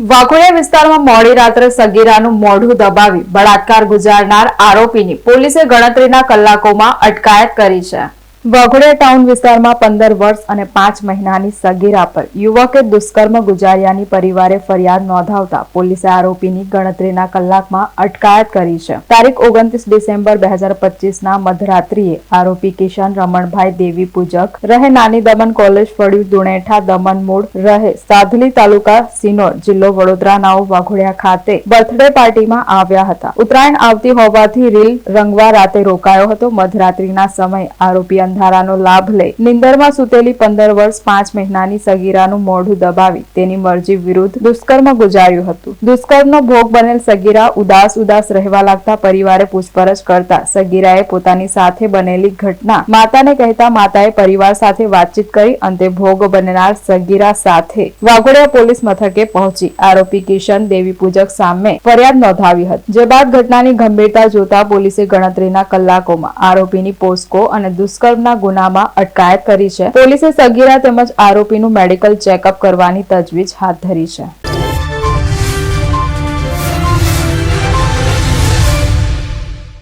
વાઘોડિયા વિસ્તારમાં મોડી રાત્રે સગીરાનું મોઢું દબાવી બળાત્કાર ગુજારનાર આરોપીની પોલીસે ગણતરીના કલાકોમાં અટકાયત કરી છે. વાઘોડિયા ટાઉન વિસ્તારમાં પંદર વર્ષ અને પાંચ મહિનાની સગીરા પર યુવકે દુષ્કર્મ ગુજાર્યાની પરિવારે ફરિયાદ નોંધાવતા પોલીસે આરોપીની ગણતરીના કલાકમાં અટકાયત કરી છે. તારીખ ઓગણત્રીસ ડિસેમ્બર બે હજાર પચીસના મધરાત્રિએ આરોપી કિશન રમણભાઈ દેવી પૂજક રહે નાની દમણ કોલેજ ફળ્યું દુણેઠા દમણ મૂળ રહે સાધલી તાલુકા સિનોર જિલ્લો વડોદરા નાઓ વાઘોડિયા ખાતે બર્થડે પાર્ટીમાં આવ્યા હતા. ઉત્તરાયણ આવતી હોવાથી રીલ રંગવા રાતે રોકાયો હતો. મધરાત્રિના સમયે આરોપી અંધારાનો લાભ લઈ નિંદરમાં સૂતેલી પંદર વર્ષ, પાંચ મહિનાની સગીરાનું મોઢું દબાવી તેની મરજી વિરુદ્ધ દુષ્કર્મ ગુજાર્યું હતું. દુષ્કર્મનો ભોગ બનેલ સગીરા ઉદાસ ઉદાસ રહેવા લાગતા પરિવારે પૂછપરછ કરતા સગીરાએ પોતાની સાથે બનેલી ઘટના માતાને કહેતા માતાએ પરિવાર સાથે વાતચીત કરી અંતે ભોગ બનનાર સગીરા સાથે વાઘોડિયા પોલીસ મથકે પહોંચી. આરોપી કિશન દેવી પૂજક સામે ફરિયાદ નોંધાવી હતી. જે બાદ ઘટનાની ગંભીરતા જોતા પોલીસે ગણતરીના કલાકોમાં આરોપીની પોસ્કો અને દુષ્કર્મના ગુનામાં અટકાયત કરી છે. પોલીસે સગીરા તેમજ આરોપીનું મેડિકલ ચેકઅપ કરવાની તજવીજ હાથ ધરી છે.